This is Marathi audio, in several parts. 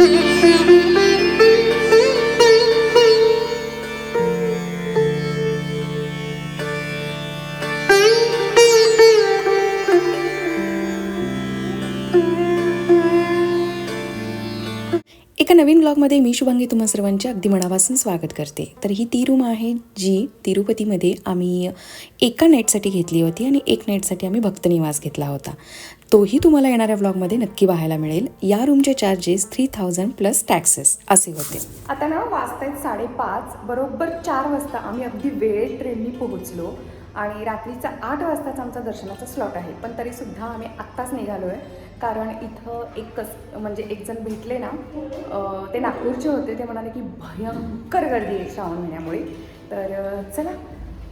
Thank you. ब्लॉगमध्ये मी शुभांगी तुम्हा सर्वांचे अगदी मनापासून स्वागत करते. तर ही ती रूम आहे जी तिरुपतीमध्ये आम्ही एका नाईटसाठी घेतली होती आणि एक नाईटसाठी आम्ही भक्तनिवास घेतला होता. तोही तुम्हाला येणाऱ्या ब्लॉगमध्ये नक्की पाहायला मिळेल. या रूमचे charges three thousand plus taxes असे होते. आता ना वाजतायत साडेपाच बरोबर चार वाजता आम्ही अगदी वेळेत ट्रेननी पोहोचलो. आणि रात्रीचा आठ वाजताचा आमचा दर्शनाचा स्लॉट आहे. पण तरीसुद्धा आम्ही आत्ताच निघालो आहे कारण इथं एक कस म्हणजे एक जण भेटले ना ते नागपूरचे होते. ते म्हणाले की भयंकर गर्दी आहे श्रावण महिन्यामुळे. तर चला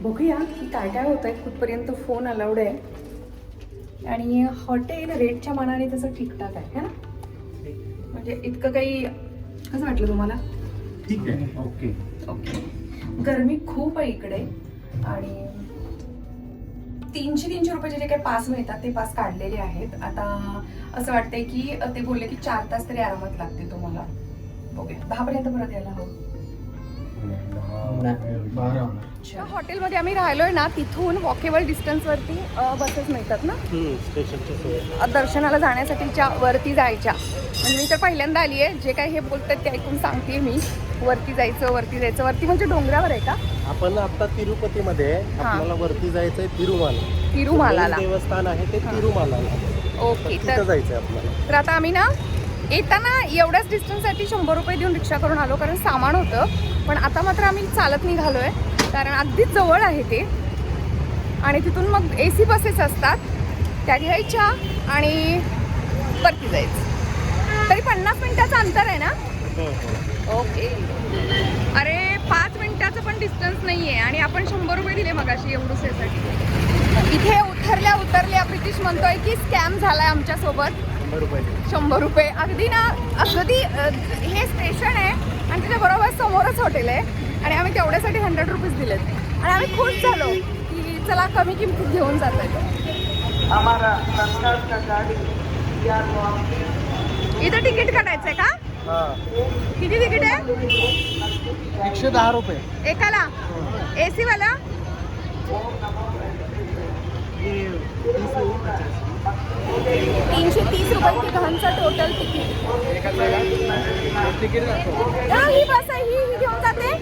बघूया की काय काय होतं आहे कुठपर्यंत फोन अलाउड आहे. आणि हॉटेल रेटच्या मानाने तसं ठीकठाक आहे है ना? म्हणजे इतकं काही कसं वाटलं तुम्हाला? ठीक आहे. ओके. ओके. गरमी खूप आहे इकडे. आणि तीनशे तीनशे रुपयाचे जे काही पास मिळतात ते पास काढलेले आहेत. आता असं वाटतंय की ते बोलले की चार तास तरी आरामात लागतील तुम्हाला. बघूया. दहा पर्यंत परत यायला हवं. हॉटेलमध्ये आम्ही राहिलोय ना तिथून वॉकेबल डिस्टन्सवरती बसेस मिळतात ना? दर्शनाला जाण्यासाठीच्या वरती जायच्या. म्हणजे मी तर पहिल्यांदा आली आहे जे काही हे बोलतात ते ऐकून सांगते मी. वरती जायचं वरती जायचं. वरती म्हणजे डोंगरावर आहे का? आपण आता तिरुपतीमध्ये. हा. आपल्याला वरती जायचंय तिरुमाला. तिरुमालाला. मेन देवस्थान आहे ते हा. तिरुमालाला. ओके तर जायचंय आपल्याला. तर आता आम्ही ना येताना एवढ्याच डिस्टन्ससाठी शंभर रुपये देऊन रिक्षा करून आलो कारण सामान होतं. पण आता मात्र आम्ही चालत निघालो आहे कारण अगदीच जवळ आहे ते. आणि तिथून मग ए सी बसेस असतात त्या घ्यायच्या आणि परती जायचं. तरी पन्नास मिनिटाचं अंतर आहे ना? ओके. अरे पाच मिनिटाचं पण डिस्टन्स नाही आहे आणि आपण शंभर रुपये दिले मगाशी एवढूसाठी इथे उतरल्या उतरल्या प्रितिश म्हणतोय की स्कॅम झालाय आमच्यासोबत. शंभर रुपये अगदी ना अगदी हे स्टेशन आहे आणि त्याच्या बरोबर समोरच हॉटेल आहे. आणि आम्ही तेवढ्यासाठी हंड्रेड रुपीज दिलेत. आणि आम्ही खुश झालो की चला कमी किमतीत घेऊन जातोय. इथं तिकीट काढायचंय का? हा किती तिकीट आहे? एकशे दहा रुपये. एकाला? ए सी वाला तीनशे तीस रुपये तिघांचं टोटल तिकीट तिकीट हा, बस आहे ही ही घेऊन जाते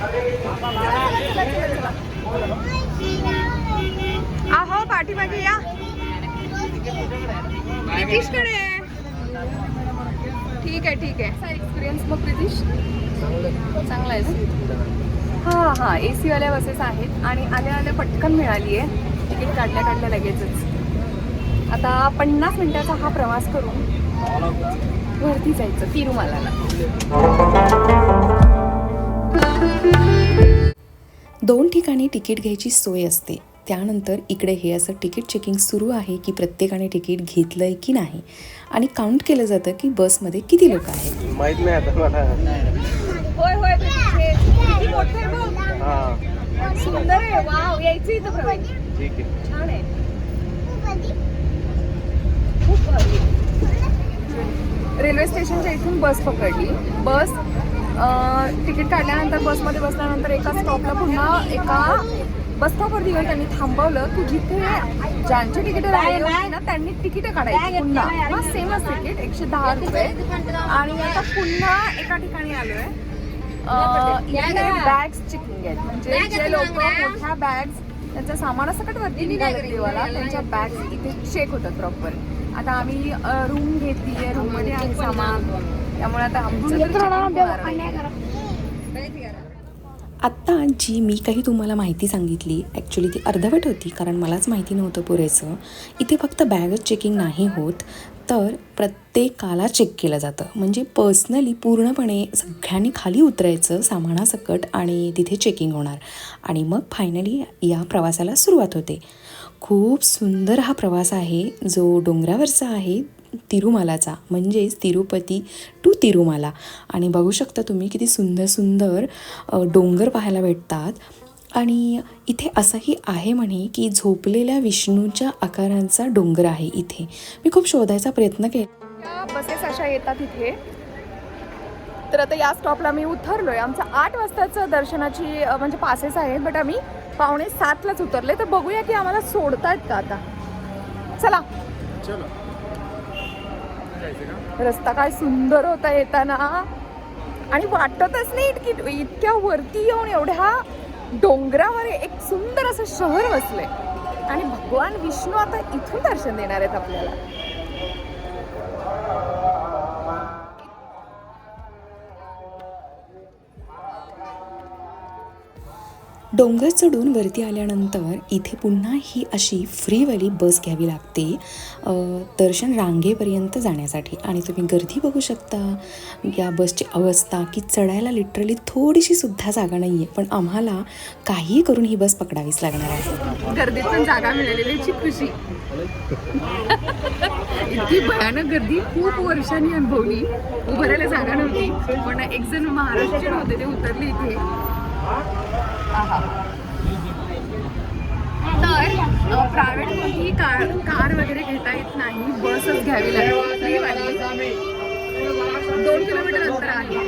चला, चला, चला, चला. आहो पाठीमागे या प्रितीशकडे आहे. ठीक आहे ठीक आहे एक्सपिरियन्स मग प्रितीश चांगला आहे ना हां ए सीवाल्या बसेस आहेत आणि आल्या आल्या पटकन मिळाली आहे. तिकीट काढल्या काढल्या लगेचच. आता पन्नास मिनिटाचा हा प्रवास करून वरती जायचं तिरुमालाला. दोन ठिकाणी तिकीट घ्यायची सोय असते. त्यानंतर इकडे हे असं तिकीट चेकिंग सुरू आहे की प्रत्येकाने तिकीट घेतलं आहे की नाही? आणि काउंट केलं जातं की बसमध्ये किती लोक आहेत? माहीत नाही आता मला. होय होय. हा. सुंदर आहे. वाव यायचं इथं ठीक आहे. छान आहे. खूप भारी. आहे. रेल्वे स्टेशनच्या इथून बस पकडली. बस अं, तिकीट काढल्यानंतर बसमध्ये बसल्यानंतर एका स्टॉपला पुन्हा एका बस स्टॉपवरती गेलं त्यांनी थांबवलं की जिथे ज्यांची तिकीट राहिली होती ना त्यांनी तिकीट काढायची. पुन्हा. हा सेमच तिकीट एकशे दहा रुपये. आणि आता पुन्हा एका ठिकाणी आलोय. अं, इथे बॅग्स चेकिंग आहेत म्हणजे जे लोक मोठ्या बॅग्स त्यांचं सामान सकट वरती निघालं देवाला. त्यांच्या बॅग्स इथे चेक होतात प्रॉपर आता आम्ही रूम घेतली आहे रूममध्ये आहे सामान. त्यामुळे आता आमचं तर checking होणार नाही. आत्ता जी मी काही तुम्हाला माहिती सांगितली. ॲक्च्युली ती अर्धवट होती कारण मलाच माहिती नव्हतं पुरेसं. इथे फक्त बॅगच चेकिंग नाही होत तर प्रत्येकाला चेक केलं जातं. म्हणजे पर्सनली पूर्णपणे सगळ्यांनी खाली उतरायचं सामानासकट आणि तिथे चेकिंग होणार. आणि मग फायनली या प्रवासाला सुरुवात होते. खूप सुंदर हा प्रवास आहे जो डोंगरावरचा आहे तिरुमालाचा म्हणजेच तिरुपती टू तिरुमाला. आणि बघू शकता तुम्ही किती सुंदर सुंदर डोंगर पाहायला भेटतात. आणि इथे असंही आहे म्हणे की झोपलेल्या विष्णूच्या आकारांचा डोंगर आहे इथे. मी खूप शोधायचा प्रयत्न केला बसेस अशा येतात इथे. तर आता या स्टॉपला मी उतरलोय. आमचं आठ वाजताचं दर्शनाची म्हणजे पासेस आहेत बट आम्ही पावणे सातलाच उतरले. तर बघूया की आम्हाला सोडतायत का आता. चला. रस्ता काय सुंदर होता येताना. आणि वाटतच नाही इतकी इतक्या वरती येऊन एवढ्या डोंगरावर एक सुंदर असं शहर वसलंय. आणि भगवान विष्णू आता इथून दर्शन देणार आहेत आपल्याला. डोंगर चढून वरती आल्यानंतर इथे पुन्हा ही अशी फ्रीवाली बस घ्यावी लागते. दर्शन रांगेपर्यंत जाण्यासाठी. आणि तुम्ही गर्दी बघू शकता. या बसची अवस्था की चढायला लिटरली थोडीशी सुद्धा जागा नाही आहे पण आम्हाला काहीही करून ही बस पकडावीच लागणार आहे. गर्दीत पण जागा मिळालेली खुशी. इतकी भयानक गर्दी. खूप वर्षांनी अनुभवली. उभारायला जागा नव्हती. पण एक जण महाराष्ट्रीयन होते ते उतरले इथे. तर प्रायव्हेट कोणतीही कार कार वगैरे घेता येत नाही. बसच घ्यावी लागेल दोन किलोमीटर अंतर आहे.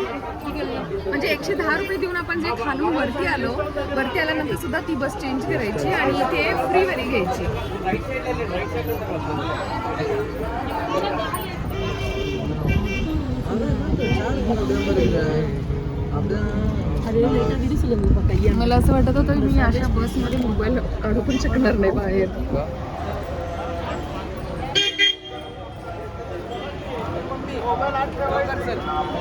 म्हणजे एकशे दहा रुपये देऊन आपण जे खालून वरती आलो वरती आल्यानंतर सुद्धा ती बस चेंज करायची आणि इथे फ्री फ्रीवाली घ्यायची. मला असं वाटत होतं की मी अशा बसमध्ये मोबाईल काढू पण शकणार नाही बाहेर.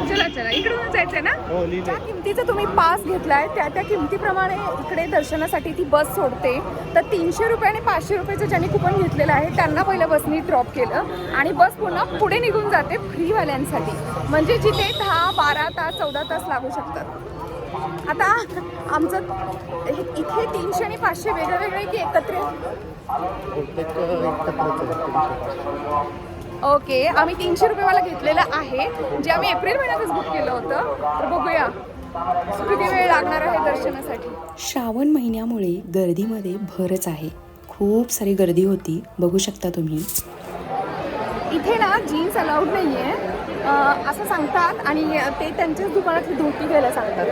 चला चला इकडून जायचंय ना? हो ज्या किमतीचा तुम्ही पास घेतलाय त्या त्या किमतीप्रमाणे इकडे दर्शनासाठी ती बस सोडते. तर तीनशे रुपये आणि पाचशे रुपयाचं ज्यांनी कुपन घेतलेलं आहे त्यांना पहिल्या बसनी ड्रॉप केलं आणि बस पुन्हा पुढे निघून जाते फ्रीवाल्यांसाठी म्हणजे जिथे दहा बारा तास चौदा तास लागू शकतात. आता आमचं हे- इथे तीनशे आणि पाचशे वेगळे वेगळे की एकत्र. ओके आम्ही तीनशे रुपयेवाला घेतलेलं आहे. जे आम्ही एप्रिल महिन्यातच बुक केलं होतं. तर बघूया. किती वेळ लागणार आहे दर्शनासाठी? श्रावण महिन्यामुळे गर्दीमध्ये भरच आहे. खूप सारी गर्दी होती. बघू शकता तुम्ही. इथे ना जीन्स अलाउड नाही आहे असं सांगतात आणि ते त्यांच्याच दुकानातली धोती घ्यायला सांगतात.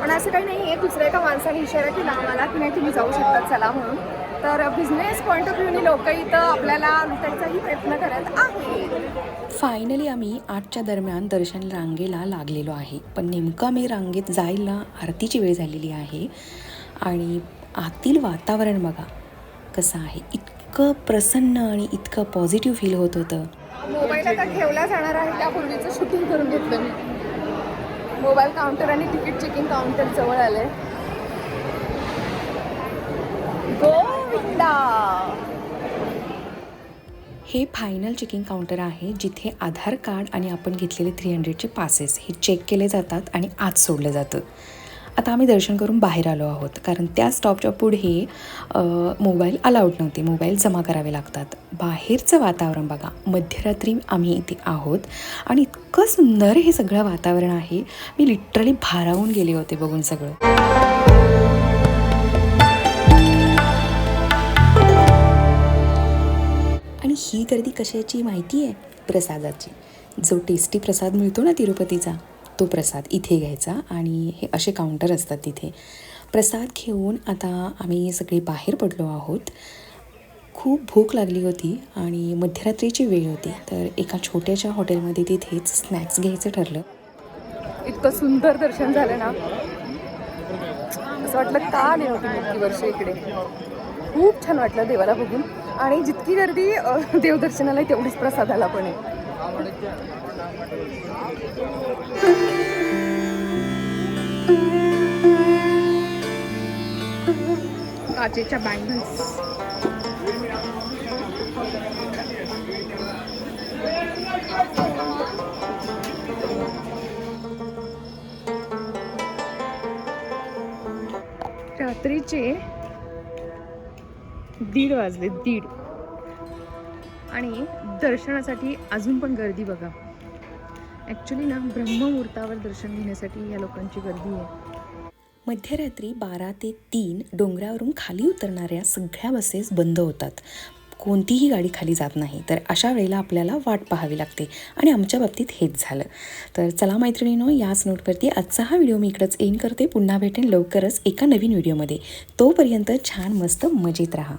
पण असं काही नाही आहे दुसऱ्या एका माणसाने इशारा केला आम्हाला की नाही तुम्ही जाऊ शकता चला म्हणून. तर बिझनेस पॉईंट ऑफ व्ह्यूने लोक इथं आपल्याला लुटायचाही प्रयत्न करत आहे फायनली आम्ही आठच्या दरम्यान दर्शन रांगेला लागलेलो आहे. पण नेमकं आम्ही रांगेत जायला आरतीची वेळ झालेली आहे. आणि आतील वातावरण बघा कसं आहे. इतकं प्रसन्न आणि इतकं पॉझिटिव्ह फील होत होतं. मोबाईल आता ठेवला जाणार आहे त्यापूर्वीचं शूटिंग करून घेतलं मी. मोबाईल काउंटर आणि तिकीट चेकिंग काउंटर जवळ आलंय. गोविंदा! हे फायनल चेकिंग काउंटर आहे जिथे आधार कार्ड आणि आपण घेतलेले थ्री हंड्रेडचे पासेस हे चेक केले जातात आणि आत सोडलं जातं आता आम्ही दर्शन करून बाहेर आलो आहोत. कारण त्या स्टॉपच्या पुढे मोबाईल अलाउड नव्हते. मोबाईल जमा करावे लागतात. बाहेरचं वातावरण बघा. मध्यरात्री आम्ही इथे आहोत. आणि इतकं सुंदर हे सगळं वातावरण आहे. मी लिटरली भारावून गेले होते बघून सगळं. आणि ही गर्दी कशाची माहिती आहे प्रसादाची. जो टेस्टी प्रसाद मिळतो ना तिरुपतीचा तो प्रसाद इथे घ्यायचा आणि हे असे काउंटर असतात तिथे. प्रसाद घेऊन आता आम्ही सगळे बाहेर पडलो आहोत. खूप भूक लागली होती आणि मध्यरात्रीची वेळ होती तर एका छोट्याशा हॉटेलमध्ये तिथेच स्नॅक्स घ्यायचं ठरलं. इतकं सुंदर दर्शन झालं ना. असं वाटलं का नाही होते इतकी वर्ष इकडे? खूप छान वाटलं देवाला बघून. आणि जितकी गर्दी देवदर्शनाला तेवढीच प्रसादाला पण आहे. काचेच्या बँगल्स रात्रीचे दीड वाजले दीड आणि दर्शनासाठी अजून पण गर्दी बघा. ॲक्च्युली ना ब्रह्ममुहूर्तावर दर्शन घेण्यासाठी या लोकांची गर्दी आहे. मध्यरात्री बारा ते तीन डोंगरावरून खाली उतरणाऱ्या सगळ्या बसेस बंद होतात. कोणतीही गाडी खाली जात नाही. तर अशा वेळेला आपल्याला वाट पाहावी लागते आणि आमच्या बाबतीत हेच झालं. तर चला मैत्रिणीनो याच नोटवरती आजचा हा व्हिडिओ मी इकडंच एंड करते. पुन्हा भेटेन लवकरच एका नवीन व्हिडिओमध्ये. तोपर्यंत छान मस्त मजेत राहा.